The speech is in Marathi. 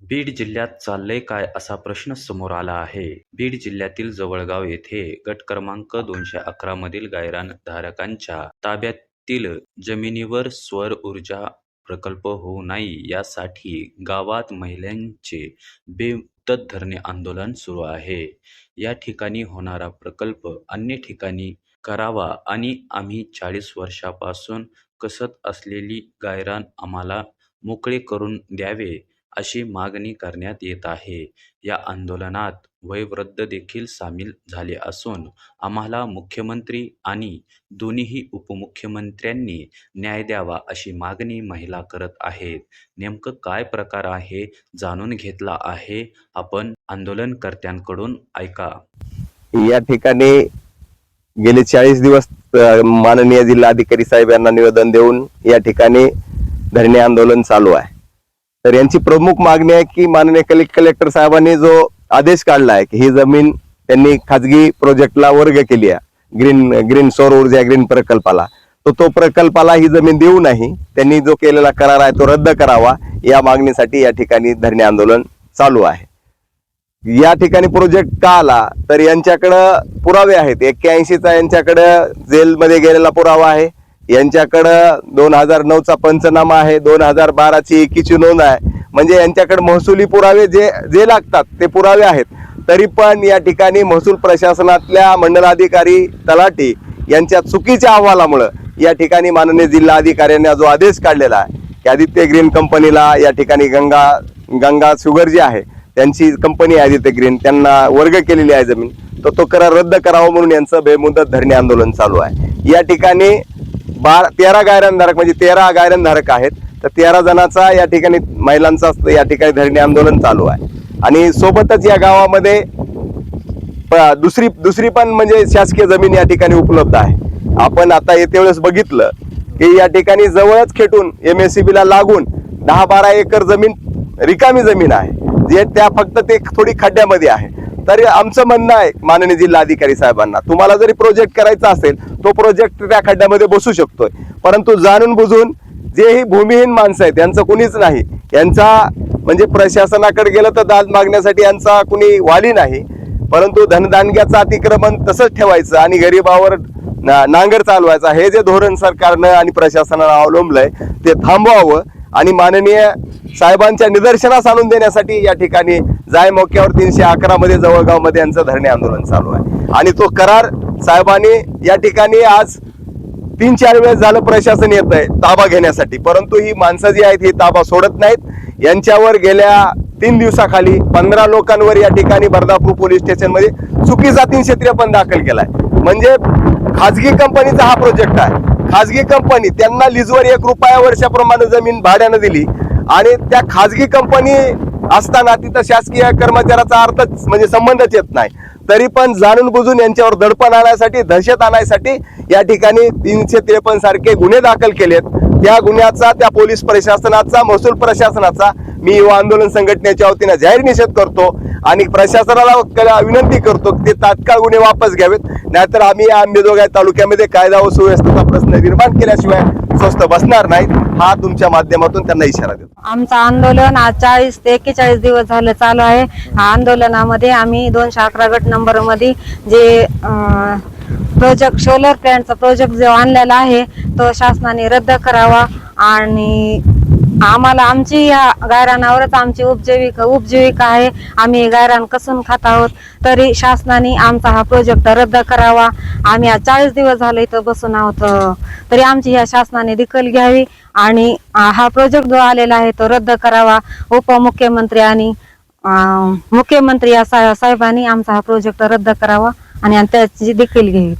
बीड जिल्ह्यात चाललंय काय असा प्रश्न समोर आला आहे. बीड जिल्ह्यातील जवळगाव येथे गट क्रमांक दोनशे अकरा मधील गायरान धारकांच्या ताब्यातील जमिनीवर सौर ऊर्जा प्रकल्प होऊ नये यासाठी गावात महिलांचे बेमुदत धरणे आंदोलन सुरू आहे. या ठिकाणी होणारा प्रकल्प अन्य ठिकाणी करावा आणि आम्ही चाळीस वर्षापासून कसत असलेली गायरान आम्हाला मोकळे करून द्यावे अशी मागणी करण्यात येत आहे. या आंदोलनात वयोवृद्ध देखील सामील झाले असून आम्हाला मुख्यमंत्री आणि दोन्ही उपमुख्यमंत्र्यांनी न्याय द्यावा अशी मागणी महिला करत आहेत. नेमकं काय प्रकार आहे जाणून घेतला आहे. आपण आंदोलनकर्त्यांकडून ऐका. या ठिकाणी गेले चाळीस दिवस माननीय जिल्हाधिकारी साहेब यांना निवेदन देऊन या ठिकाणी धरणे आंदोलन चालू आहे. तर यांची प्रमुख मागणी आहे की माननीय कले कलेक्टर साहेबांनी जो आदेश काढला आहे की ही जमीन त्यांनी खाजगी प्रोजेक्टला वर्ग केली आहे. ग्रीन ग्रीन सौर ऊर्जा ग्रीन प्रकल्पाला. तो तो प्रकल्पाला ही जमीन देऊ नाही. त्यांनी जो केलेला करार आहे तो रद्द करावा. या मागणीसाठी या ठिकाणी धरणे आंदोलन चालू आहे. या ठिकाणी प्रोजेक्ट का आला? तर यांच्याकडं पुरावे आहेत. एक्क्याऐंशीचा यांच्याकडं जेलमध्ये गेलेला पुरावा आहे. यांच्याकडं दोन हजार नऊचा पंचनामा आहे दोन हजार बाराची एकीची नोंद आहे. म्हणजे यांच्याकडे महसुली पुरावे जे जे लागतात ते पुरावे आहेत. तरी पण या ठिकाणी महसूल प्रशासनातल्या मंडलाधिकारी तलाठी यांच्या चुकीच्या अहवालामुळं या ठिकाणी माननीय जिल्हाधिकाऱ्यांनी जो आदेश काढलेला आहे की आदित्य ग्रीन कंपनीला या ठिकाणी गंगा गंगा शुगर जी आहे त्यांची कंपनी आहे आदित्य ग्रीन त्यांना वर्ग केलेली आहे जमीन तर तो करार रद्द करावा म्हणून यांचं बेमुदत धरणे आंदोलन चालू आहे. या ठिकाणी बारा तेरा गायरनधारक म्हणजे तेरा गायरनधारक आहेत. तर तेरा जणांचा या ठिकाणी महिलांचा या ठिकाणी धरणे आंदोलन चालू आहे. आणि सोबतच या गावामध्ये प- दुसरी दुसरी पण म्हणजे शासकीय जमीन या ठिकाणी उपलब्ध आहे. आपण आता येते वेळेस बघितलं की या ठिकाणी जवळच खेटून एम एस सी बीला लागून दहा बारा एकर जमीन रिकामी जमीन आहे. जे त्या फक्त ते थोडी खड्ड्यामध्ये आहे. तरी आमचं म्हणणं आहे माननीय जिल्हाधिकारी साहेबांना तुम्हाला जरी प्रोजेक्ट करायचा असेल तो प्रोजेक्ट त्या खड्ड्यामध्ये बसू शकतोय. परंतु जाणून बुजून जे ही भूमिहीन माणसं आहेत यांचं कुणीच नाही. यांचा म्हणजे प्रशासनाकडे गेलं तर दाद मागण्यासाठी यांचा कुणी वाली नाही. परंतु धनदानग्याचं अतिक्रमण तसंच ठेवायचं आणि गरिबावर ना- नांगर चालवायचा हे जे धोरण सरकारनं आणि प्रशासनानं अवलंबलंय ते थांबवावं. आणि माननीय साहेबांच्या निदर्शनास आणून देण्यासाठी या ठिकाणी जाय मोक्यावर तीनशे अकरा मध्ये जवळगावमध्ये यांचं धरणे आंदोलन चालू आहे. आणि तो करार साहेबांनी या ठिकाणी आज तीन चार वेळेस झालं प्रशासन येत आहे ताबा घेण्यासाठी. परंतु ही माणसं जी आहेत ही ताबा सोडत नाहीत. यांच्यावर गेल्या तीन दिवसाखाली पंधरा लोकांवर या ठिकाणी बर्दापूर पोलीस स्टेशनमध्ये चुकीचा तीनशे त्रेपन्न दाखल केलाय. म्हणजे खाजगी कंपनीचा हा प्रोजेक्ट आहे. खाजगी कंपनी त्यांना लिजवर एक रुपया वर्षाप्रमाणे जमीन भाड्यानं दिली. आणि त्या खाजगी कंपनी असताना तिथं शासकीय कर्मचाऱ्याचा अर्थच म्हणजे संबंधच येत नाही. तरी पण जाणून बुजून यांच्यावर दडपण आणण्यासाठी दहशत आणण्यासाठी या ठिकाणी तीनशे त्रेपन्न सारखे गुन्हे दाखल केलेत. त्या गुन्ह्याचा त्या पोलीस प्रशासनाचा महसूल प्रशासनाचा मी युवा आंदोलन संघटनेच्या वतीनं जाहीर निषेध करतो आणि प्रशासनाला विनंती करतो की ते तात्काळ गुन्हे वापस घ्यावेत. नाहीतर आम्ही या आंबेजोगाई तालुक्यामध्ये कायदा व सुव्यवस्थेचा प्रश्न निर्माण केल्याशिवाय स्वस्त बसणार नाहीत. हा तुमच्या माध्यमातून त्यांना इशारा देतो. आमचं आंदोलन आज चाळीस ते एक्केचाळीस दिवस झालं चालू आहे. हा आंदोलनामध्ये आम्ही दोनशे अकरा गट नंबरमध्ये जे प्रोजेक्ट सोलर प्लॅन्टचा प्रोजेक्ट जो आणलेला आहे तो शासनाने रद्द करावा आणि आम्हाला आमची या गायरानावरच आमची उपजीविका उपजीविका आहे. आम्ही गायरान कसून खात आहोत? तरी शासनाने आमचा हा प्रोजेक्ट रद्द करावा. आम्ही आज चाळीस दिवस झाले इथं बसून आहोत. तरी आमची ह्या शासनाने दखल घ्यावी आणि हा प्रोजेक्ट जो आलेला आहे तो रद्द करावा. उपमुख्यमंत्री आणि मुख्यमंत्री या साहेबांनी आमचा हा प्रोजेक्ट रद्द करावा आणि त्याची देखील घ्यावी